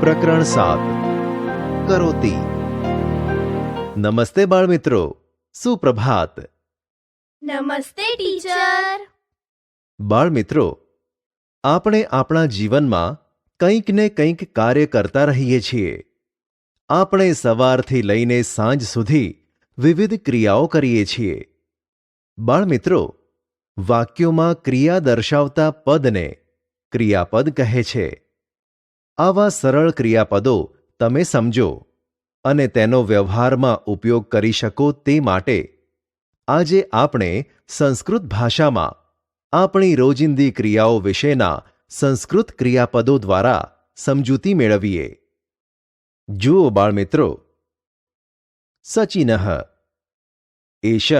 પ્રકરણ સાત. કરોતી. નમસ્તે બાળમિત્રો સુપ્રભાત. નમસ્તે ટીચર. બાળમિત્રો આપણે આપણા જીવનમાં કંઈક ને કંઈક કાર્ય કરતા રહીએ છીએ. આપણે સવારથી લઈને સાંજ સુધી વિવિધ ક્રિયાઓ કરીએ છીએ. બાળમિત્રો વાક્યોમાં ક્રિયા દર્શાવતા પદને ક્રિયાપદ કહે છે. આવા સરળ ક્રિયાપદો તમે સમજો અને તેનો વ્યવહારમાં ઉપયોગ કરી શકો તે માટે આજે આપણે સંસ્કૃત ભાષામાં આપણી રોજિંદી ક્રિયાઓ વિશેના સંસ્કૃત ક્રિયાપદો દ્વારા સમજૂતી મેળવીએ. જુઓ બાળમિત્રો. સચિનઃ. એશ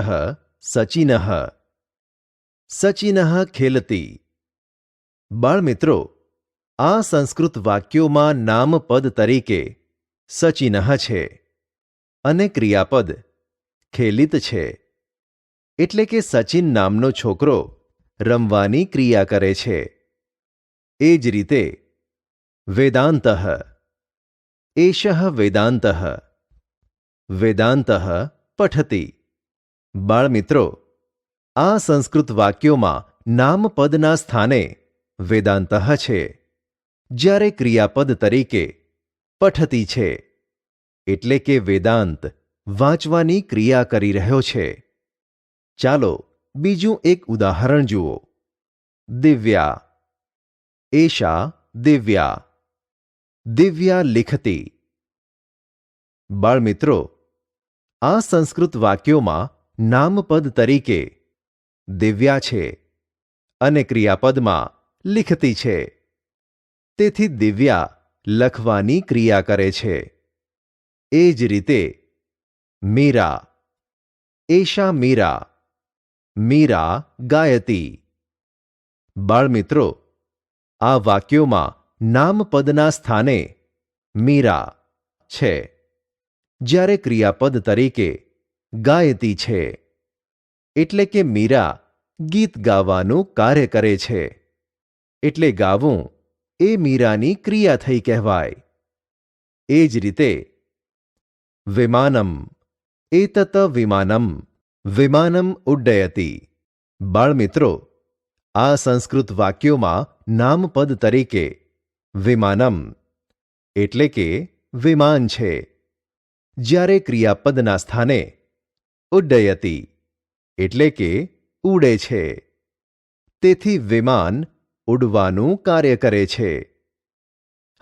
સચિનઃ. સચિનઃ ખેલતી. બાળમિત્રો આ સંસ્કૃત વાક્યોમાં નામપદ તરીકે સચિનઃ છે અને ક્રિયાપદ ખેલિત છે. એટલે કે સચિન નામનો છોકરો રમવાની ક્રિયા કરે છે. એ જ રીતે વેદાંત. એશ વેદાંત. વેદાંત પઠતી. બાળમિત્રો, આ સંસ્કૃત વાક્યોમાં નામપદના સ્થાને વેદાંત છે. જ્યારે ક્રિયાપદ તરીકે પઠતી છે, એટલે કે વેદાંત વાંચવાની ક્રિયા કરી રહ્યો છે. ચાલો બીજું એક ઉદાહરણ જુઓ. દિવ્યા. એશા દિવ્યા. દિવ્યા લિખતી. બાળમિત્રો, આ સંસ્કૃત વાક્યોમાં નામપદ તરીકે દિવ્યા છે અને ક્રિયાપદમાં લિખતી છે. તેથી દિવ્યા લખવાની ક્રિયા કરે છે. એ જ રીતે, મીરા, એશા મીરા મીરા ગાયતી. બાળમિત્રો, આ વાક્યોમાં નામપદના સ્થાને મીરા છે. જ્યારે ક્રિયાપદ તરીકે ગાયતી છે, એટલે કે મીરા ગીત ગાવાનું કાર્ય કરે છે. એટલે ગાવું એ મીરાની ક્રિયા થઈ કહેવાય. એ જ રીતે, વિમાનમ, એતત વિમાનમ વિમાનમ ઉડ્ડયતી. બાળમિત્રો, આ સંસ્કૃત વાક્યોમાં નામપદ તરીકે, વિમાનમ, એટલે કે વિમાન છે. જ્યારે ક્રિયાપદના સ્થાને, ઉડ્ડયતી, એટલે કે ઉડે છે. તેથી વિમાન ઉડવાનું કાર્ય કરે છે.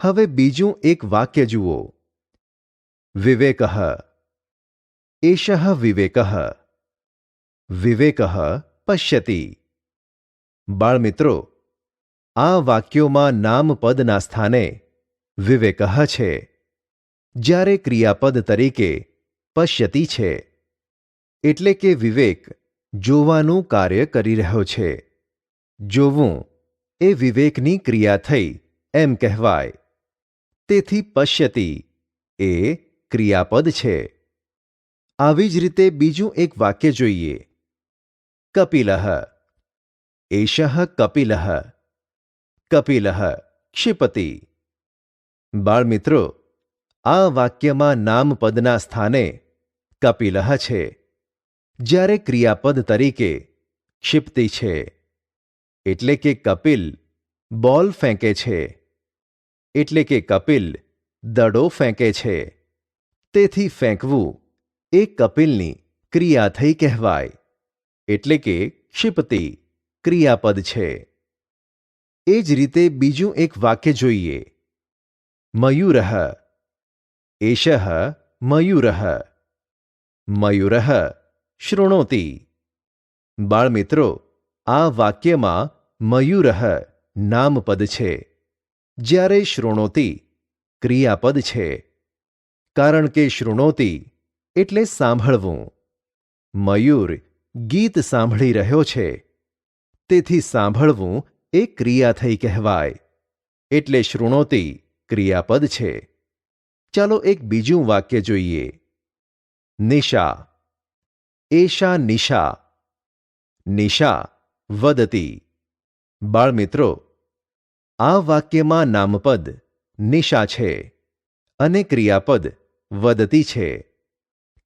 હવે બીજું એક વાક્ય જુઓ. વિવેક. એષ વિવેક. વિવેક પશ્યતી. બાળમિત્રો, આ વાક્યોમાં નામપદના સ્થાને વિવેક છે. જ્યારે ક્રિયાપદ તરીકે પશ્યતી છે, એટલે કે વિવેક જોવાનું કાર્ય કરી રહ્યો છે. જોવું. એ વિવેકની ક્રિયા થઈ, એમ કહેવાય. તેથી પશ્યતી, એ ક્રિયાપદ છે. આવી જ રીતે બીજું એક વાક્ય જોઈએ. કપિલહ એષ કપિલઃ કપિલહ ક્ષિપતિ. બાળમિત્રો, આ વાક્યમાં નામપદના સ્થાને કપિલઃ છે. જ્યારે ક્રિયાપદ તરીકે ક્ષિપ્તિ છે. એટલે કે કપિલ, બોલ ફેંકે છે. એટલે કે કપિલ, દડો ફેંકે છે. તેથી ફેંકવું એ કપિલની ક્રિયા થઈ કહેવાય. એટલે કે ક્ષિપતિ, ક્રિયાપદ છે. એ જ રીતે બીજું એક વાક્ય જોઈએ. મયુર. એષ મયુર. મયુરઃ, શૃણોતી. બાળમિત્રો આ વાક્યમાં મયુર નામપદ છે. જ્યારે શૃણોતી ક્રિયાપદ છે. કારણ કે શૃણોતી એટલે સાંભળવું. મયુર ગીત સાંભળી રહ્યો છે. તેથી સાંભળવું એ ક્રિયા થઈ કહેવાય. એટલે શૃણોતી ક્રિયાપદ છે. ચાલો એક બીજું વાક્ય જોઈએ. નિશા. એશા નિશા. નિશા. વદતી. બાળમિત્રો, આ વાક્યમાં નામપદ નિશા છે અને ક્રિયાપદ વદતી છે.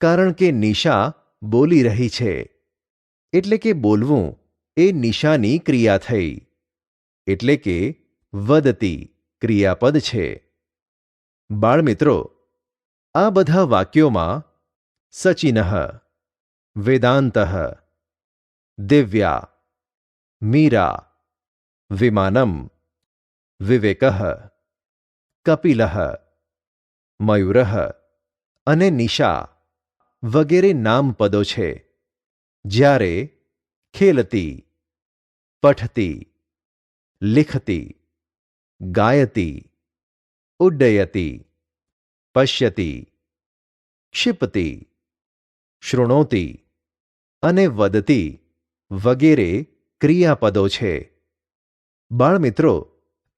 કારણ કે નિશા બોલી રહી છે. એટલે કે બોલવું એ નિશાની ક્રિયા થઈ. એટલે કે વદતી ક્રિયાપદ છે. બાળમિત્રો, આ બધા વાક્યોમાં સચિનઃ, વેદાંત, દિવ્યા મીરા વિમાનમ વિવેક કપિલ મયુર અને નિશા વગેરે નામપદો છે જ્યારે ખેલતી પઠતી લિખતી ગાયતી ઉડ્ડયતી પશ્યતી ક્ષિપતી શૃણોતી અને વદતી વગેરે ક્રિયાપદો છે. બાળમિત્રો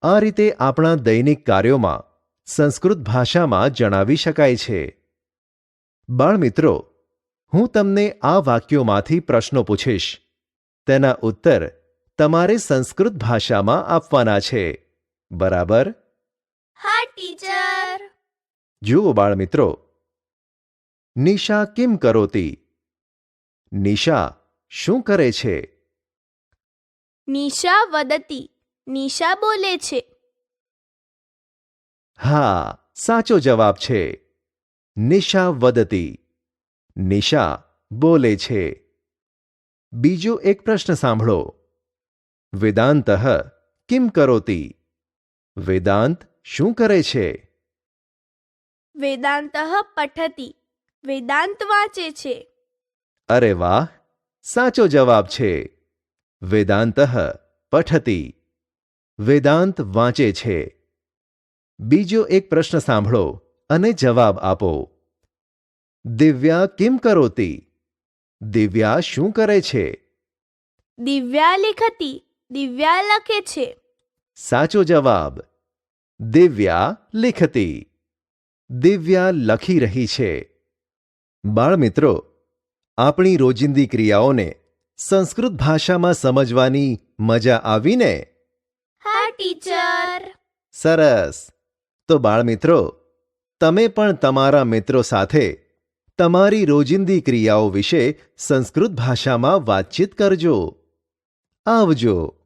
આ રીતે આપણા દૈનિક કાર્યોમાં સંસ્કૃત ભાષામાં જણાવી શકાય છે. બાળમિત્રો હું તમને આ વાક્યોમાંથી પ્રશ્નો પૂછીશ. તેના ઉત્તર તમારે સંસ્કૃત ભાષામાં આપવાના છે. બરાબર? હા ટીચર. જુઓ બાળમિત્રો. નિશા કેમ કરોતી? નિશા શું કરે છે? નિશા વદતી. નિશા બોલે છે. હા સાચો જવાબ છે. નિશા વદતી. નિશા બોલે છે. બીજો એક પ્રશ્ન સાંભળો. વેદાંત કિમ કરોતી? વેદાંત શું કરે છે? વેદાંત પઠતી. વેદાંત વાંચે છે. અરે વાહ સાચો જવાબ છે. વેદાંત પઠતી. વેદાંત વાંચે છે. બીજો એક પ્રશ્ન સાંભળો અને જવાબ આપો. દિવ્યા કેમ કરોતી? દિવ્યા શું કરે છે? દિવ્યા લિખતી દિવ્યા લખે છે. સાચો જવાબ દિવ્યા લિખતી. દિવ્યા લખી રહી છે. બાળમિત્રો આપણી રોજિંદી ક્રિયાઓને સંસ્કૃત ભાષામાં સમજવાની મજા આવીને? હા ટીચર. સરસ. તો બાળમિત્રો તમે પણ તમારા મિત્રો સાથે તમારી રોજિંદી ક્રિયાઓ વિશે સંસ્કૃત ભાષામાં વાતચીત કરજો. આવજો.